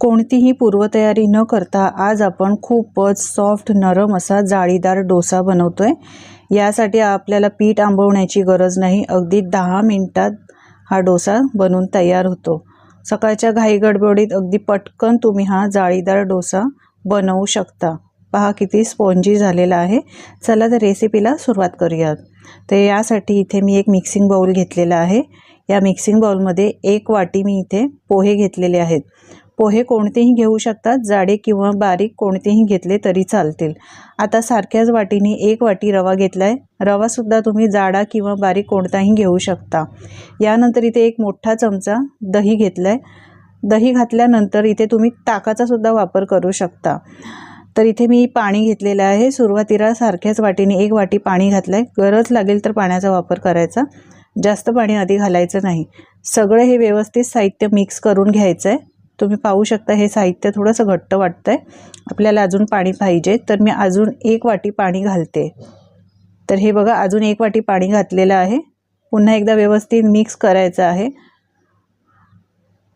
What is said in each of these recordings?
कोणतीही पूर्वतयारी न करता आज आपण खूपच सॉफ्ट नरम असा जाळीदार डोसा बनवतोय. यासाठी आपल्याला पीठ आंबवण्याची गरज नाही. अगदी दहा मिनटात हा डोसा बनून तयार होतो. सकाळच्या घाई गडबडीत अगदी पटकन तुम्ही हा जाळीदार डोसा बनवू शकता. पहा किती स्पॉन्जी झालेला आहे. चला तर रेसिपीला सुरुवात करूयात. तर यासाठी इथे मी एक मिक्सिंग बाऊल घेतलेला आहे. या मिक्सिंग बाऊलमध्ये एक वाटी मी इथे पोहे घेतलेले आहेत. पोहे कोणतेही घेऊ शकतात जाडे किंवा बारीक कोणतेही घेतले तरी चालतील. आता सारख्याच वाटीने एक वाटी रवा घेतला आहे रवासुद्धा तुम्ही जाडा किंवा बारीक कोणताही घेऊ शकता. यानंतर इथे एक मोठा चमचा दही घेतला आहे दही घातल्यानंतर इथे तुम्ही ताकाचा सुद्धा वापर करू शकता. तर इथे मी पाणी घेतलेलं आहे. सुरुवातीला सारख्याच वाटीने एक वाटी पाणी घातलं आहे गरज लागेल तर पाण्याचा वापर करायचा. जास्त पाणी आधी घालायचं नाही. सगळं हे व्यवस्थित साहित्य मिक्स करून घ्यायचं आहे तुम्ही पाहू शकता हे साहित्य थोडंसं घट्ट वाटतं आहे आपल्याला अजून पाणी पाहिजे. तर मी अजून एक वाटी पाणी घालते. तर हे बघा अजून एक वाटी पाणी घातलेलं आहे. पुन्हा एकदा व्यवस्थित मिक्स करायचं आहे.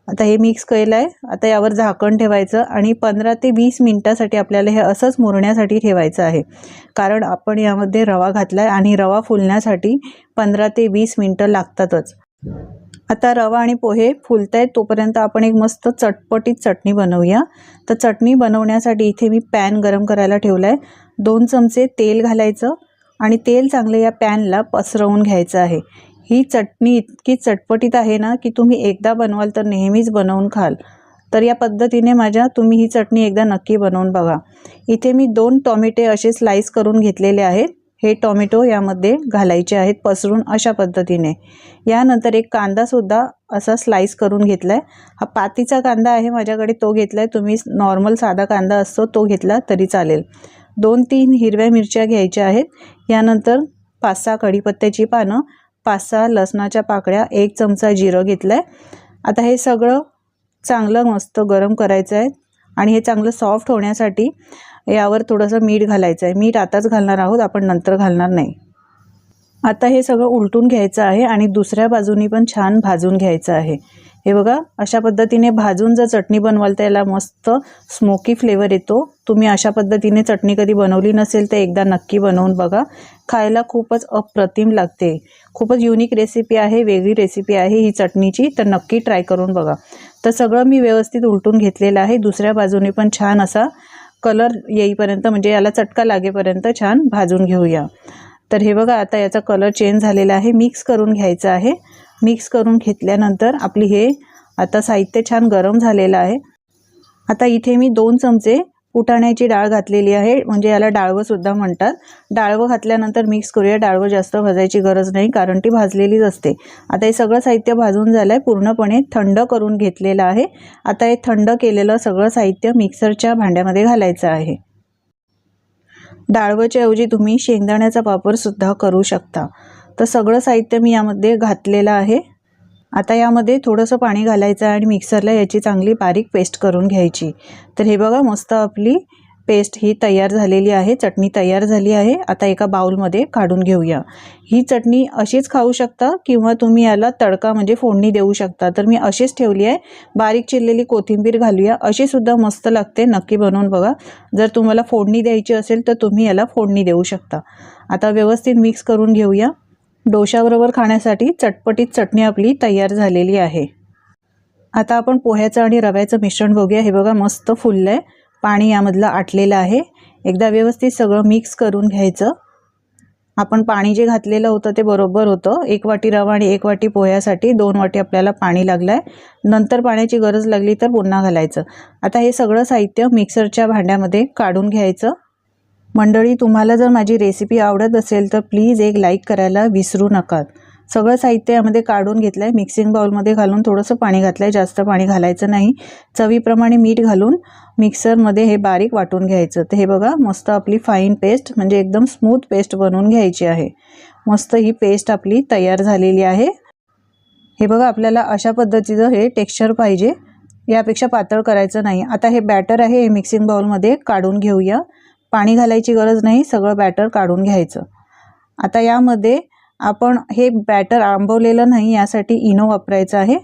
आता हे मिक्स केलं आहे आता यावर झाकण ठेवायचं आणि पंधरा ते वीस मिनटासाठी आपल्याला हे असंच मुरण्यासाठी ठेवायचं आहे. कारण आपण यामध्ये रवा घातला आहे आणि रवा फुलण्यासाठी पंधरा ते वीस मिनटं लागतातच. आता रवा आणि पोहे फुलत आहेत तोपर्यंत आपण एक मस्त चटपटीत चटणी बनवूया. तर चटणी बनवण्यासाठी इथे मी पॅन गरम करायला ठेवला आहे दोन चमचे तेल घालायचं आणि तेल चांगलं या पॅनला पसरवून घ्यायचं आहे. ही चटणी इतकी चटपटीत आहे ना की तुम्ही एकदा बनवाल तर नेहमीच बनवून खाल. तर या पद्धतीने माझ्या तुम्ही ही चटणी एकदा नक्की बनवून बघा. इथे मी दोन टॉमॅटे असे स्लाईस करून घेतलेले आहेत. हे टॉमॅटो यामध्ये घालायचे आहेत पसरून अशा पद्धतीने. यानंतर एक कांदासुद्धा असा स्लाईस करून घेतला आहे हा पातीचा कांदा आहे माझ्याकडे तो घेतला आहे तुम्ही नॉर्मल साधा कांदा असतो तो घेतला तरी चालेल. दोन तीन हिरव्या मिरच्या घ्यायच्या आहेत. यानंतर पाच सहा कढीपत्त्याची पानं पाच सहा लसणाच्या पाकळ्या एक चमचा जिरं घेतला आहे आता हे सगळं चांगलं मस्त गरम करायचं आहे. आणि हे चांगलं सॉफ्ट होण्यासाठी यावर थोडंसं मीठ घालायचं आहे. मीठ आताच घालणार आहोत आपण नंतर घालणार नाही. आता हे सगळं उलटून घ्यायचं आहे आणि दुसऱ्या बाजूनी पण छान भाजून घ्यायचं आहे. हे बघा अशा पद्धतीने भाजून जर चटणी बनवाल तर याला मस्त स्मोकी फ्लेवर येतो. तुम्ही अशा पद्धतीने चटणी कधी बनवली नसेल तर एकदा नक्की बनवून बघा. खायला खूपच अप्रतिम लागते. खूपच युनिक रेसिपी आहे वेगळी रेसिपी आहे ही चटणीची तर नक्की ट्राय करून बघा. तर सगळं मी व्यवस्थित उलटून घेतलेलं आहे. दुसऱ्या बाजूने पण छान असा कलर येईपर्यंत म्हणजे याला चटका लागेपर्यंत छान भाजून घेऊया. तर हे बघा आता याचा कलर चेंज झालेला आहे. मिक्स करून घ्यायचं आहे. मिक्स करून घेतल्यानंतर आपली हे आता साहित्य छान गरम झालेलं आहे. आता इथे मी दोन चमचे फुटाण्याची डाळ घातलेली आहे. म्हणजे याला डाळवंसुद्धा म्हणतात. डाळवं घातल्यानंतर मिक्स करूया. डाळवं जास्त भाजायची गरज नाही कारण ती भाजलेलीच असते. आता हे सगळं साहित्य भाजून झालं आहे पूर्णपणे थंड करून घेतलेलं आहे. आता हे थंड केलेलं सगळं साहित्य मिक्सरच्या भांड्यामध्ये घालायचं आहे. डाळवच्या ऐवजी तुम्ही शेंगदाण्याचा वापरसुद्धा करू शकता. तर सगळं साहित्य मी यामध्ये घातलेलं आहे. आता यामध्ये थोडंसं पाणी घालायचं आणि मिक्सरला याची चांगली बारीक पेस्ट करून घ्यायची. तर हे बघा मस्त आपली पेस्ट ही तयार झालेली आहे चटणी तयार झाली आहे. आता एका बाउलमध्ये काढून घेऊया. ही चटणी अशीच खाऊ शकता किंवा तुम्ही याला तडका म्हणजे फोडणी देऊ शकता. तर मी अशीच ठेवली आहे. बारीक चिरलेली कोथिंबीर घालूया. अशीसुद्धा मस्त लागते. नक्की बनवून बघा. जर तुम्हाला फोडणी द्यायची असेल तर तुम्ही याला फोडणी देऊ शकता. आता व्यवस्थित मिक्स करून घेऊया. डोशाबरोबर खाण्यासाठी चटपटीत चटणी आपली तयार झालेली आहे. आता आपण पोह्याचं आणि रव्याचं मिश्रण बघूया. हे बघा मस्त फुललं आहे पाणी यामधलं आटलेलं आहे. एकदा व्यवस्थित सगळं मिक्स करून घ्यायचं. आपण पाणी जे घातलेलं होतं ते बरोबर होतं. एक वाटी रवा आणि एक वाटी पोह्यासाठी दोन वाटी आपल्याला पाणी लागलं आहे नंतर पाण्याची गरज लागली तर पुन्हा घालायचं. आता हे सगळं साहित्य मिक्सरच्या भांड्यामध्ये काढून घ्यायचं. मंडळी तुम्हाला जर माझी रेसिपी आवडत असेल तर प्लीज एक लाईक करायला विसरू नका. सगळं साहित्य यामध्ये काढून घेतलं आहे मिक्सिंग बाउलमध्ये घालून थोडंसं पाणी घातलं आहे जास्त पाणी घालायचं नाही. चवीप्रमाणे मीठ घालून मिक्सरमध्ये हे बारीक वाटून घ्यायचं. तर हे बघा मस्त आपली फाईन पेस्ट म्हणजे एकदम स्मूथ पेस्ट बनवून घ्यायची आहे. मस्त ही पेस्ट आपली तयार झालेली आहे. हे बघा आपल्याला अशा पद्धतीचं हे टेक्स्चर पाहिजे. यापेक्षा पातळ करायचं नाही. आता हे बॅटर आहे हे मिक्सिंग बाउलमध्ये काढून घेऊया. पाणी घालायची गरज नाही सगळं बॅटर काढून घ्यायचं. आता यामध्ये आपण हे बॅटर आंबवलेलं नाही यासाठी इनो वापरायचं आहे.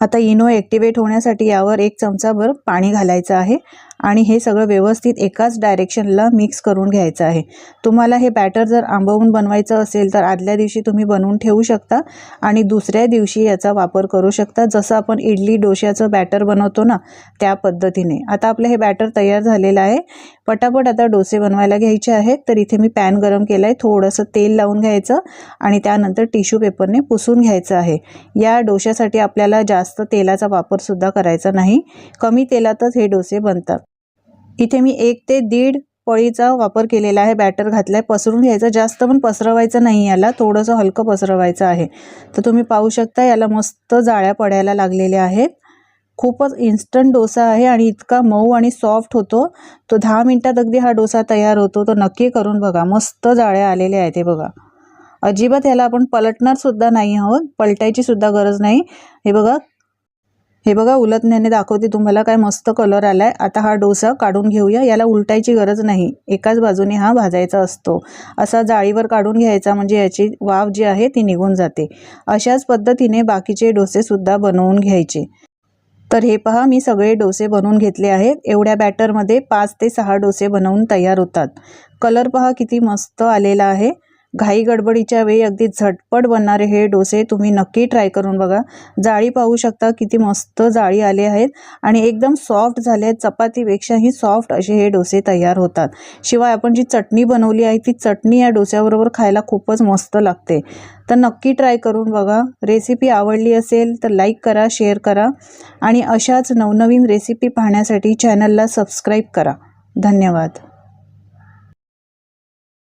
आता इनो ॲक्टिवेट होण्यासाठी यावर एक चमचाभर पाणी घालायचं आहे. आणि हे सगळं व्यवस्थित एकाच डायरेक्शनला मिक्स करून घ्यायचं आहे. तुम्हाला हे बॅटर जर आंबवून बनवायचं असेल तर आदल्या दिवशी तुम्ही बनवून ठेवू शकता आणि दुसऱ्या दिवशी याचा वापर करू शकता. जसं आपण इडली डोश्याचं बॅटर बनवतो ना त्या पद्धतीने. आता आपलं हे बॅटर तयार झालेलं आहे. पटापट आता डोसे बनवायला घ्यायचे आहेत. तर इथे मी पॅन गरम केलं आहे थोडंसं तेल लावून घ्यायचं आणि त्यानंतर टिश्यू पेपरने पुसून घ्यायचं आहे. या डोश्यासाठी आपल्याला जास्त तेलाचा वापरसुद्धा करायचा नाही. कमी तेलातच हे डोसे बनतात. इथे मी एक ते दीड पळीचा वापर केलेला आहे. बॅटर घातला आहे पसरून घ्यायचं. जास्त पण पसरवायचं नाही याला. थोडंसं हलकं पसरवायचं आहे. तर तुम्ही पाहू शकता याला मस्त जाळ्या पडायला लागलेल्या आहेत. खूपच इन्स्टंट डोसा आहे आणि इतका मऊ आणि सॉफ्ट होतो. तो दहा मिनटात अगदी हा डोसा तयार होतो. तो नक्की करून बघा. मस्त जाळ्या आलेल्या आहेत हे बघा. अजिबात याला आपण पलटणार सुद्धा नाही आहोत. पलटायची सुद्धा गरज नाही. हे बघा हे बघा उलटण्याने दाखवते तुम्हाला काय मस्त कलर आलाय. आता हा डोसा काढून घेऊया. याला उलटायची गरज नाही. एकाच बाजूने हा भाजायचा असतो. असा जाळीवर काढून घ्यायचा म्हणजे याची वाफ जी आहे ती निघून जाते. अशाच पद्धतीने बाकीचे डोसेसुद्धा बनवून घ्यायचे. तर हे पहा मी सगळे डोसे बनवून घेतले आहेत. एवढ्या बॅटरमध्ये पाच ते सहा डोसे बनवून तयार होतात. कलर पहा किती मस्त आलेला आहे. घाई गडबडीच्या वेळी अगदी झटपट बनणारे हे डोसे तुम्ही नक्की ट्राय करून बघा. जाळी पाहू शकता किती मस्त जाळी आले आहेत आणि एकदम सॉफ्ट झाले आहेत. चपातीपेक्षाही सॉफ्ट असे हे डोसे तयार होतात. शिवाय आपण जी चटणी बनवली आहे ती चटणी या डोस्याबरोबर खायला खूपच मस्त लागते. तर नक्की ट्राय करून बघा. रेसिपी आवडली असेल तर लाईक करा शेअर करा आणि अशाच नवनवीन रेसिपी पाहण्यासाठी चॅनलला सबस्क्राईब करा. धन्यवाद.